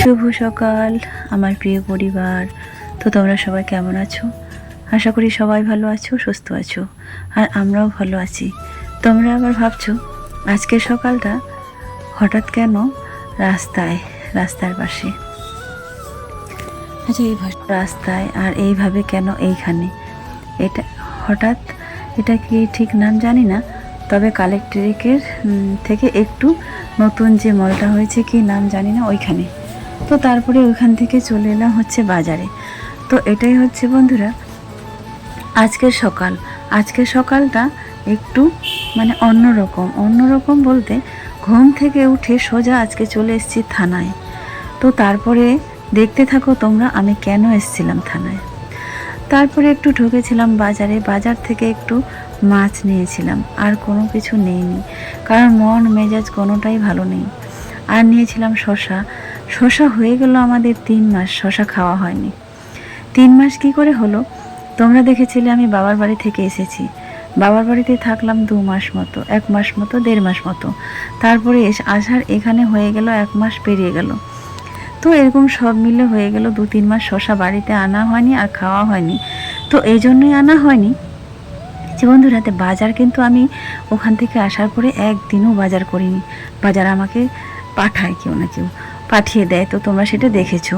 শুভ সকাল আমার প্রিয় পরিবার। তো তোমরা সবাই কেমন আছো? আশা করি সবাই ভালো আছো সুস্থ আছো আর আমরাও ভালো আছি। তোমরা আবার ভাবছ আজকের সকালটা হঠাৎ কেন রাস্তায় রাস্তার পাশে? আচ্ছা এই রাস্তায় আর এইভাবে কেন এইখানে? এটা হঠাৎ এটা কি ঠিক নাম জানি না তবে কালেক্টরিকের থেকে একটু নতুন যে মলটা হয়েছে কি নাম জানি না ওইখানে। তো তারপরে ওইখান থেকে চলে এলাম হচ্ছে বাজারে। তো এটাই হচ্ছে বন্ধুরা, আজকের সকাল। আজকের সকালটা একটু মানে অন্যরকম। অন্যরকম বলতে ঘুম থেকে উঠে সোজা আজকে চলে এসেছি থানায়। তো তারপরে দেখতে থাকো তোমরা আমি কেন এসেছিলাম থানায়। তারপরে একটু ঢুকেছিলাম বাজারে, বাজার থেকে একটু মাছ নিয়েছিলাম। আর কোনো কিছু নেইনি, কারণ মন, মেজাজ কোনোটাই ভালো নেই। আর নিয়েছিলাম শশা শশা হয়ে গেল আমাদের তিন মাস শশা খাওয়া হয়নি। তিন মাস কি করে হলো? তোমরা দেখেছিলে আমি বাবার বাড়ি থেকে এসেছি। বাবার বাড়িতে থাকলাম দু মাস মতো, এক মাস মতো, দেড় মাস মতো। তারপরে এস- আসার এখানে হয়ে গেল, এক মাস পেরিয়ে গেল। তো এরকম সব মিলে হয়ে গেল দু তিন মাস শশা বাড়িতে আনা হয়নি আর খাওয়া হয়নি। তো এই জন্যই আনা হয়নি। যে বন্ধুরাতে বাজার কিন্তু আমি ওখান থেকে আসার পরে একদিনও বাজার করিনি। বাজার আমাকে পাঠায় কেউ না কেউ। পাঠিয়ে দেয়, তো তোমরা সেটা দেখেছ।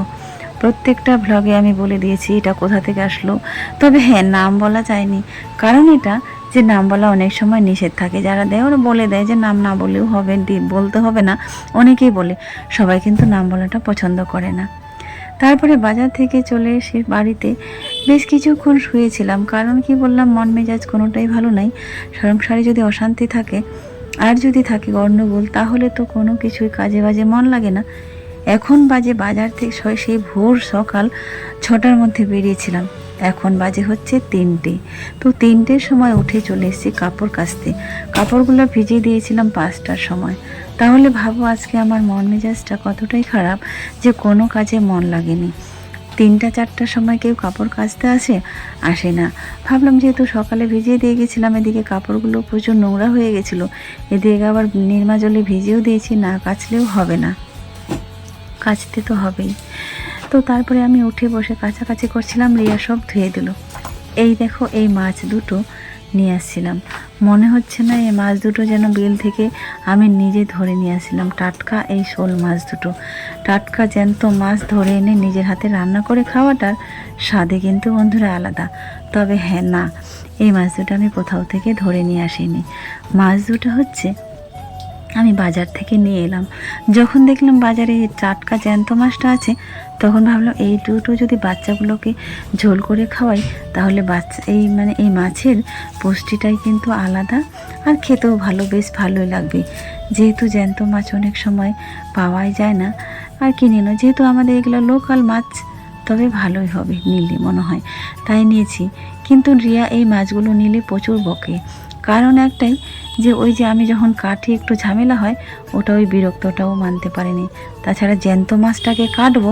প্রত্যেকটা ভ্লগে আমি বলে দিয়েছি, এটা কোথা থেকে আসলো। তবে হ্যাঁ নাম বলা যায়নি। কারণ এটা যে নাম বলা অনেক সময় নিষেধ থাকে। যারা দেয়, ওরা বলে দেয় যে নাম না বলেও হবে বলতে হবে না। অনেকেই বলে। সবাই কিন্তু নাম বলাটা পছন্দ করে না। তারপরে বাজার থেকে চলে এসে বাড়িতে বেশ কিছুক্ষণ শুয়েছিলাম। কারণ কি বললাম, মন মেজাজ কোনোটাই ভালো নাই। সংসারে যদি অশান্তি থাকে, আর যদি থাকে গণ্ডগোল তাহলে তো কোনো কিছুই কাজে বাজে মন লাগে না। এখন বাজে বাজার থেকে সেই ভোর সকাল ছটার মধ্যে বেরিয়েছিলাম। এখন বাজে হচ্ছে তিনটে। তো তিনটের সময় উঠে চলে এসেছি কাপড় কাচতে। কাপড়গুলো ভিজিয়ে দিয়েছিলাম পাঁচটার সময়। তাহলে ভাবো আজকে আমার মন মেজাজটা কতটাই খারাপ যে কোনো কাজে মন লাগেনি। তিনটা চারটার সময় কেউ কাপড় কাচতে আসে? আসে না। ভাবলাম যেহেতু সকালে ভিজিয়ে দিয়ে গেছিলাম, এদিকে কাপড়গুলো প্রচুর নোংরা হয়ে গেছিল। এদিকে আবার নির্মা জলে ভিজিয়েও দিয়েছি, না কাচলেও হবে না। কাচতে তো হবেই। তো তারপরে আমি উঠে বসে কাছাকাছি করছিলাম, রিয়া সব ধুয়ে দিল। এই দেখো, এই মাছ দুটো নিয়ে আসছিলাম। মনে হচ্ছে না এই মাছ দুটো যেন বিল থেকে আমি নিজে ধরে নিয়ে আসছিলাম। টাটকা এই শোল মাছ দুটো। টাটকা জ্যান্ত মাছ ধরে এনে নিজের হাতে রান্না করে খাওয়াটার স্বাদে কিন্তু বন্ধুরা আলাদা। তবে হ্যাঁ না, এই মাছ দুটো আমি কোথাও থেকে ধরে নিয়ে আসিনি। মাছ দুটো হচ্ছে আমি বাজার থেকে নিয়ে এলাম। যখন দেখলাম বাজারে টাটকা জ্যান্ত মাছটা আছে, তখন ভাবলাম এই দুটো যদি বাচ্চাগুলোকে ঝোল করে খাওয়াই, তাহলে বাচ্চা, এই মানে এই মাছের পুষ্টিটাই কিন্তু আলাদা আর খেতেও ভালো, বেশ ভালোই লাগবে। যেহেতু জ্যান্ত মাছ অনেক সময় পাওয়াই যায় না, আর কিনে না যেহেতু আমাদের এগুলো লোকাল মাছ, তবে ভালোই হবে নিলে, মনে হয়। তাই নিয়েছি। কিন্তু রিয়া, এই মাছগুলো নিলে প্রচুর বকে। কারণ একটাই যে ওই যে আমি যখন কাটি একটু ঝামেলা হয়, ওটা ওই বিরক্তটাও মানতে পারেনি। তাছাড়া জ্যান্ত মাছটাকে কাটবো,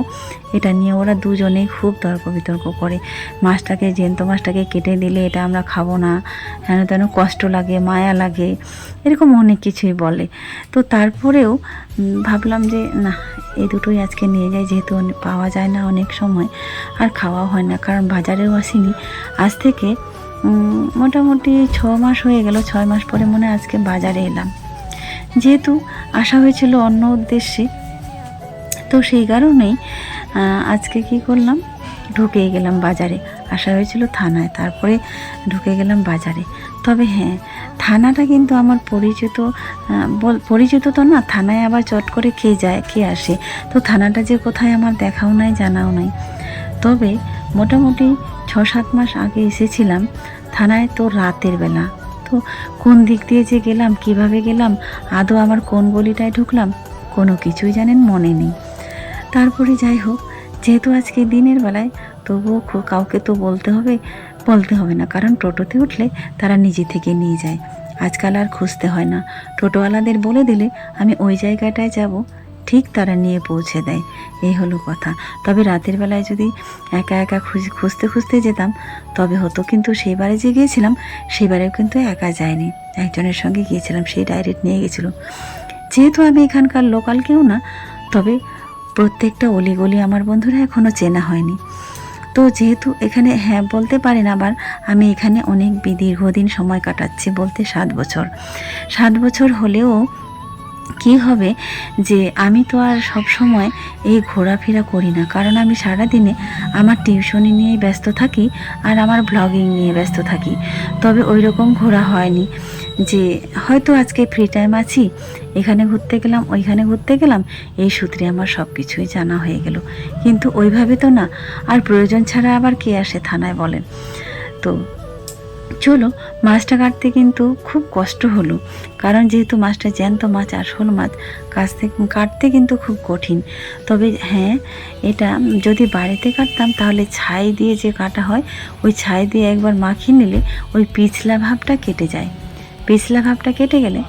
এটা নিয়ে ওরা দুজনেই খুব তর্ক বিতর্ক করে। মাছটাকে, জ্যান্ত মাছটাকে কেটে দিলে এটা আমরা খাব না হেন তেন কষ্ট লাগে, মায়া লাগে, এরকম অনেক কিছুই বলে। তো তারপরেও ভাবলাম যে, না, এই দুটোই আজকে নিয়ে যাই, যেহেতু পাওয়া যায় না অনেক সময়, আর খাওয়া হয় না, কারণ বাজারেও আসিনি। আজ থেকে মোটামুটি ছ মাস হয়ে গেল, ছয় মাস পরে মনে আজকে বাজারে এলাম। যেহেতু আসা হয়েছিল অন্য উদ্দেশ্যে, তো সেই কারণেই আজকে কি করলাম? ঢুকে গেলাম বাজারে। আসা হয়েছিল থানায়, তারপরে ঢুকে গেলাম বাজারে। তবে হ্যাঁ থানাটা কিন্তু আমার পরিচিত পরিচিত তো না, থানায় আবার চট করে কে যায়, কে আসে। তো থানাটা যে কোথায় আমার দেখাও নাই, জানাও নাই। তবে মোটামুটি ছ সাত মাস আগে এসেছিলাম থানায় তো রাতের বেলা। তো কোন দিক দিয়ে যে গেলাম, কীভাবে গেলাম, আদৌ আমার কোন গলিটায় ঢুকলাম, কোনো কিছুই জানেন মনে নেই। তারপরে যাই হোক, যেহেতু আজকে দিনের বেলায়, তবুও কাউকে তো বলতে হবে বলতে হবে না, কারণ টোটোতে উঠলে তারা নিজে থেকে নিয়ে যায়। আজকাল আর খুঁজতে হয় না। টোটোওয়ালাদের বলে দিলে, আমি ওই জায়গাটায় যাব ঠিক তারা নিয়ে পৌঁছে দেয়। এই হলো কথা। তবে রাতের বেলায় যদি একা একা খুঁজ খুঁজতে খুঁজতে যেতাম, তবে হতো কিন্তু সেইবারে যে গিয়েছিলাম সেবারেও কিন্তু একা যায়নি একজনের সঙ্গে গিয়েছিলাম সেই ডাইরেক্ট নিয়ে গেছিল। যেহেতু আমি এখানকার লোকাল কেউ না, তবে প্রত্যেকটা অলিগলি আমার বন্ধুরা এখনও চেনা হয়নি। তো যেহেতু এখানে হ্যাঁ বলতে পারেন আবার, আমি এখানে অনেক দীর্ঘদিন সময় কাটাচ্ছি বলতে সাত বছর। সাত বছর হলেও কি হবে যে আমি তো আর সব সময় এই ঘোরাফেরা করি না। কারণ আমি সারাদিনে আমার টিউশনি নিয়েই ব্যস্ত থাকি আর আমার ব্লগিং নিয়ে ব্যস্ত থাকি। তবে ওই রকম ঘোরা হয়নি যে হয়তো আজকে ফ্রি টাইম আছি, এখানে ঘুরতে গেলাম, ওইখানে ঘুরতে গেলাম, এই সূত্রে আমার সব কিছুই জানা হয়ে গেল। কিন্তু ওইভাবে তো না, আর প্রয়োজন ছাড়া আবার কে আসে থানায় বলেন। তো চলো মাছটা কাটতে কিন্তু খুব কষ্ট হলো। কারণ যেহেতু মাছটা জ্যান্ত মাছ আসল মাছ কাটতে কাটতে কিন্তু খুব কঠিন। তবে হ্যাঁ এটা যদি বাড়িতে কাটতাম তাহলে ছাই দিয়ে যে কাটা হয়, ওই ছাই দিয়ে একবার মাখিয়ে নিলে ওই পিছলা ভাবটা কেটে যায়। পিছলা ভাবটা কেটে গেলে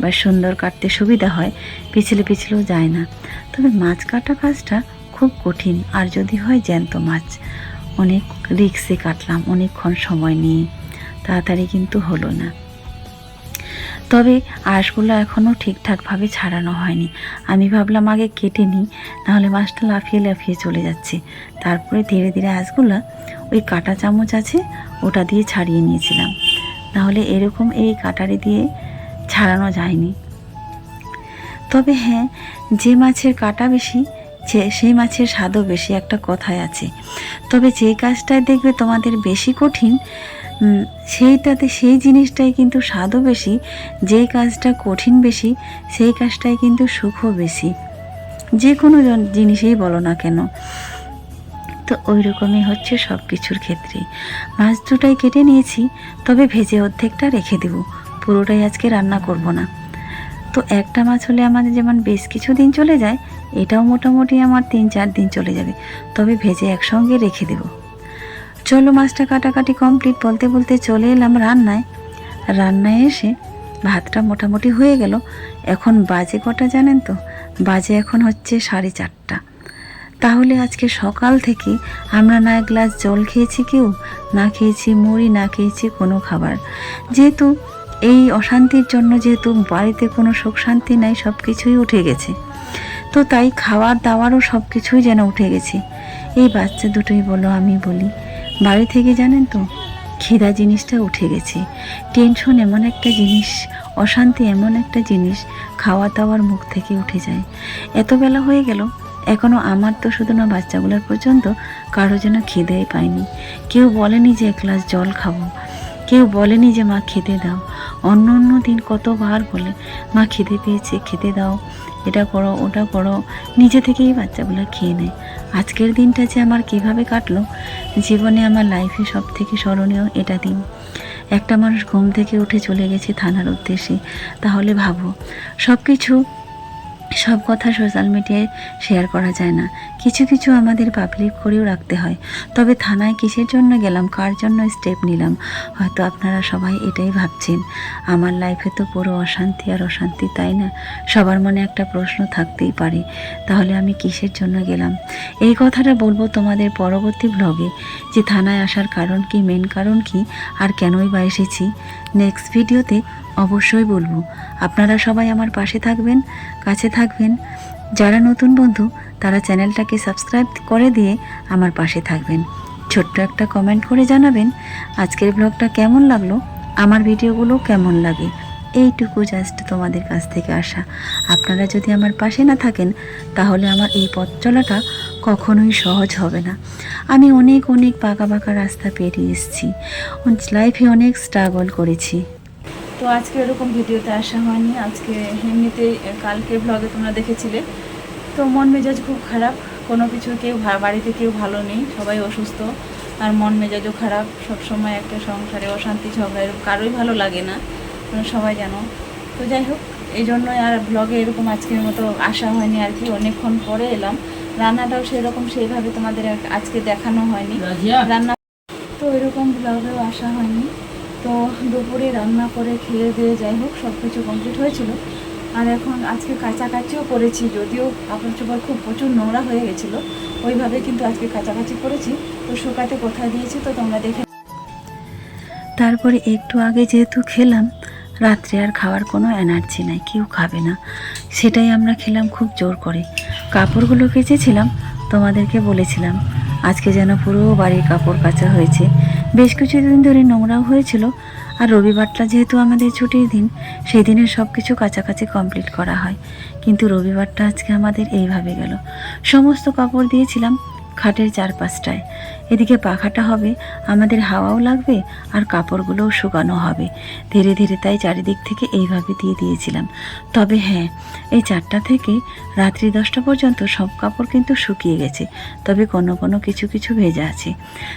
বা সুন্দর কাটতে সুবিধা হয়, পিছলে পিছলেও যায় না। তবে মাছ কাটা কাজটা খুব কঠিন। আর যদি হয় জ্যান্ত মাছ, অনেক রিক্সে কাটলাম, অনেকক্ষণ সময় নিয়ে। তাড়াতাড়ি কিন্তু হলো না। তবে আঁশগুলো এখনও ঠিকঠাকভাবে ছাড়ানো হয়নি। আমি ভাবলাম আগে কেটে নিই, নাহলে মাছটা লাফিয়ে লাফিয়ে চলে যাচ্ছে। তারপরে ধীরে ধীরে আঁশগুলো ওই কাটা চামচ আছে, ওটা দিয়ে ছাড়িয়ে নিয়েছিলাম। নাহলে এরকম এই কাটারি দিয়ে ছাড়ানো যায়নি। তবে হ্যাঁ যে মাছের কাটা বেশি সেই মাছের স্বাদও বেশি একটা কথায় আছে। তবে যে কাজটায় দেখবে তোমাদের বেশি কঠিন সেইটাতে সেই জিনিসটাই কিন্তু স্বাদও বেশি যে কাজটা কঠিন বেশি, সেই কাজটাই কিন্তু সুখও বেশি। যে কোনো জন- জিনিসেই বলো না কেন। তো ওই রকমই হচ্ছে সব কিছুর ক্ষেত্রে। মাছ দুটাই কেটে নিয়েছি, তবে ভেজে অর্ধেকটা রেখে দেব। পুরোটাই আজকে রান্না করব না। তো একটা মাছ হলে আমাদের যেমন বেশ কিছু দিন চলে যায়, এটাও মোটামুটি আমার তিন চার দিন চলে যাবে। তবে ভেজে একসঙ্গে রেখে দেব। চলো মাছটা কাটাকাটি কমপ্লিট বলতে বলতে চলে এলাম রান্নায়। রান্নায় এসে ভাতটা মোটামুটি হয়ে গেল। এখন বাজে কটা জানেন তো? বাজে এখন হচ্ছে সাড়ে চারটা। তাহলে আজকে সকাল থেকে আমরা না এক গ্লাস জল খেয়েছি কেউ, না খেয়েছি মুড়ি, না খেয়েছি কোনো খাবার। যেহেতু এই অশান্তির জন্য, যেহেতু বাড়িতে কোনো সুখ শান্তি নাই সব কিছুই উঠে গেছে। তো তাই খাওয়ার দাওয়ারও সব কিছুই যেন উঠে গেছে। এই বাচ্চা দুটোই বলো, আমি বলি। বাড়ি থেকে জানেন তো, খিদা জিনিসটা উঠে গেছে। টেনশন এমন একটা জিনিস, অশান্তি এমন একটা জিনিস খাওয়া দাওয়ার মুখ থেকে উঠে যায়। এত বেলা হয়ে গেল এখনও আমার তো শুধু না বাচ্চাগুলোর পর্যন্ত কারও যেন খিদেই পায়নি। কেউ বলেনি যে এক গ্লাস জল খাব। কেউ বলেনি যে মা খেতে দাও। অন্য অন্য দিন কতবার বলে, মা খিদে পেয়েছে, খেতে দাও। এটা করো, ওটা করো। নিজে থেকেই বাচ্চাগুলো খেয়ে নেয়। আজকের দিনটা যে আমার কীভাবে কাটলো, জীবনে আমার লাইফে সব থেকে স্মরণীয় এটা দিন। একটা মানুষ ঘুম থেকে উঠে চলে গেছে থানার উদ্দেশ্যে, তাহলে ভাবো সব কিছু সব কথা সোশ্যাল মিডিয়ায় শেয়ার করা যায় না। কিছু কিছু আমাদের পাবলিক করেও রাখতে হয়। তবে থানায় কিসের জন্য গেলাম, কার জন্য স্টেপ নিলাম, হয়তো আপনারা সবাই এটাই ভাবছেন। আমার লাইফে তো পুরো অশান্তি আর অশান্তি, তাই না? সবার মনে একটা প্রশ্ন থাকতেই পারে, তাহলে আমি কিসের জন্য গেলাম? এই কথাটা বলব তোমাদের পরবর্তী ব্লগে যে থানায় আসার কারণ কি মেন কারণ কি, আর কেনই বা এসেছি। নেক্সট ভিডিওতে অবশ্যই বলব। আপনারা সবাই আমার পাশে থাকবেন, কাছে থাকবেন। যারা নতুন বন্ধু, তারা চ্যানেলটাকে সাবস্ক্রাইব করে দিয়ে আমার পাশে থাকবেন। ছোট্ট একটা কমেন্ট করে জানাবেন, আজকের ব্লগটা কেমন লাগল, আমার ভিডিওগুলো কেমন লাগে। এইটুকু জাস্ট তোমাদের কাছ থেকে আসা আপনারা যদি আমার পাশে না থাকেন, তাহলে আমার এই পথ চলাটা কখনোই সহজ হবে না। আমি অনেক অনেক পাকা পাকা রাস্তা পেরিয়ে এসেছি। লাইফে অনেক স্ট্রাগল করেছি। তো আজকে এরকম ভিডিওতে আসা হয়নি। আজকে এমনিতেই কালকে ব্লগে তোমরা দেখেছিলে। তো মন মেজাজ খুব খারাপ। কোনো কিছু কেউ বাড়িতে কেউ ভালো নেই। সবাই অসুস্থ। আর মন মেজাজও খারাপ। সব সময় একটা সংসারে অশান্তি ঝগড়া এরকম কারোই ভালো লাগে না। সবাই জানো। তো যাই হোক এই জন্যই আর ব্লগে এরকম আজকের মতো আসা হয়নি আর কি। অনেকক্ষণ পরে এলাম। রান্নাটাও সেরকম সেইভাবে তোমাদের আজকে দেখানো হয়নি। রান্না তো এরকম ব্লগেও আসা হয়নি। তো দুপুরে রান্না করে খেয়ে দিয়ে যাই হোক, সব কিছু কমপ্লিট হয়েছিল। আর এখন আজকে কাছাকাছিও করেছি, যদিও কাপড় চোপড় খুব প্রচুর নোংরা হয়ে গেছিল, ওইভাবে কিন্তু আজকে কাছাকাছি করেছি। তো শুকাতে কোথায় দিয়েছি তো তোমরা দেখে তারপরে একটু আগে যেহেতু খেলাম, রাত্রে আর খাওয়ার কোনো এনার্জি নাই, কেউ খাবে না। সেটাই আমরা খেলাম খুব জোর করে। কাপড়গুলো কেচেছিলাম, তোমাদেরকে বলেছিলাম, আজকে যেন পুরো বাড়ির কাপড় কাচা হয়েছে। বেশ কিছুদিন ধরে নোংরাও হয়েছিল, আর রবিবারটা যেহেতু আমাদের ছুটির দিন, সেই দিনে সব কিছু কাছাকাছি কমপ্লিট করা হয়। কিন্তু রবিবারটা আজকে আমাদের এইভাবে গেল। সমস্ত কাপড় দিয়েছিলাম খাটের চারপাশটায়। এদিকে পাখাটা হবে, আমাদের হাওয়াও লাগবে আর কাপড়গুলোও শুকানো হবে। ধীরে ধীরে তাই চারিদিক থেকে এইভাবে দিয়ে দিয়েছিলাম। তবে হ্যাঁ এই চারটা থেকে রাত্রি দশটা পর্যন্ত সব কাপড় কিন্তু শুকিয়ে গেছে। তবে কোনো কোনো কিছু কিছু ভেজা আছে।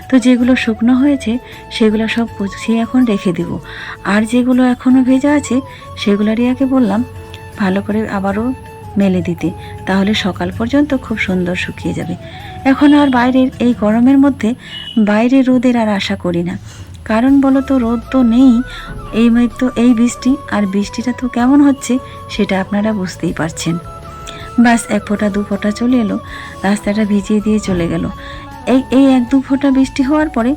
তো যেগুলো শুকনো হয়েছে, সেগুলো সব গুছিয়ে এখন রেখে দেব। আর যেগুলো এখনও ভেজা আছে সেগুলো রিয়াকে বললাম, ভালো করে আবারও মেলে দিতে। তাহলে সকাল পর্যন্ত খুব সুন্দর শুকিয়ে যাবে। এখন আর বাইরের এই গরমের মধ্যে বাইরে রোদের আর আশা করি না। কারণ বলো তো রোদ তো নেই, এই তো এই বৃষ্টি, আর বৃষ্টিটা তো কেমন হচ্ছে সেটা আপনারা বুঝতেই পারছেন। বাস এক ফোঁটা, দু ফোঁটা চলে এলো, রাস্তাটা ভিজিয়ে দিয়ে চলে গেল। এই এই এক দু ফোঁটা বৃষ্টি হওয়ার পরে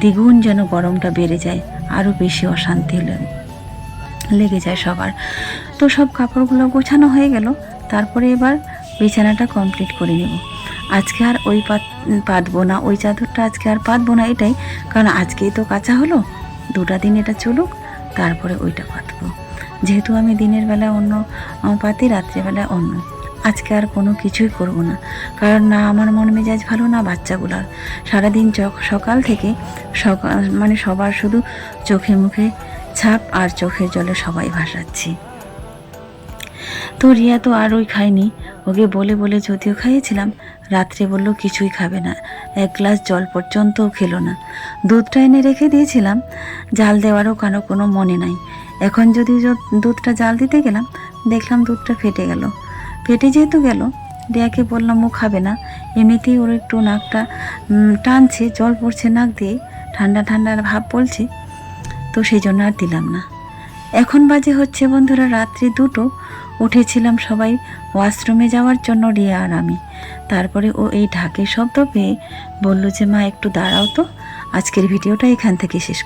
দ্বিগুণ যেন গরমটা বেড়ে যায়, আরও বেশি অশান্তি লেগে যায় সবার। তো সব কাপড়গুলো গোছানো হয়ে গেল, তারপরে এবার বিছানাটা কমপ্লিট করে নেব। আজকে আর ওই পাত পাতবো না, ওই চাদরটা আজকে আর পাতবো না এটাই, কারণ আজকেই তো কাঁচা হলো, দুটা দিন এটা চলুক, তারপরে ওইটা পাতবো। যেহেতু আমি দিনের বেলা অন্য পাতি রাত্রেবেলা অন্য, আজকে আর কোনো কিছুই করব না, কারণ না আমার মন মেজাজ ভালো, না বাচ্চাগুলার। সারাদিন সকাল থেকে সকাল মানে সবার শুধু চোখে মুখে ছাপ আর চোখের জলে সবাই ভাসাচ্ছি। তো রিয়া তো আর ওই খায়নি। ওকে বলে বলে যদিও খাইয়েছিলাম, রাত্রে বলল কিছুই খাবে না। এক গ্লাস জল পর্যন্তও খেলো না। দুধটা এনে রেখে দিয়েছিলাম, জাল দেওয়ারও কারও কোনো মনে নাই। এখন যদি দুধটা জাল দিতে গেলাম, দেখলাম দুধটা ফেটে গেল। ফেটে যেহেতু গেল, রিয়াকে বললাম ও খাবে না। এমনিতেই ওর একটু নাকটা টানছে, জল পড়ছে নাক দিয়ে, ঠান্ডা ঠান্ডার ভাব বলছে, তো সেই জন্য আর দিলাম না। এখন বাজে হচ্ছে বন্ধুরা রাত্রি দুটো। উঠেছিলাম সবাই ওয়াশরুমে যাওয়ার জন্য রিয়া আর আমি। তারপরে ও এই ঢাকের শব্দ পেয়ে বলল যে, মা, একটু দাঁড়াও তো। আজকের ভিডিওটা এখান থেকে শেষ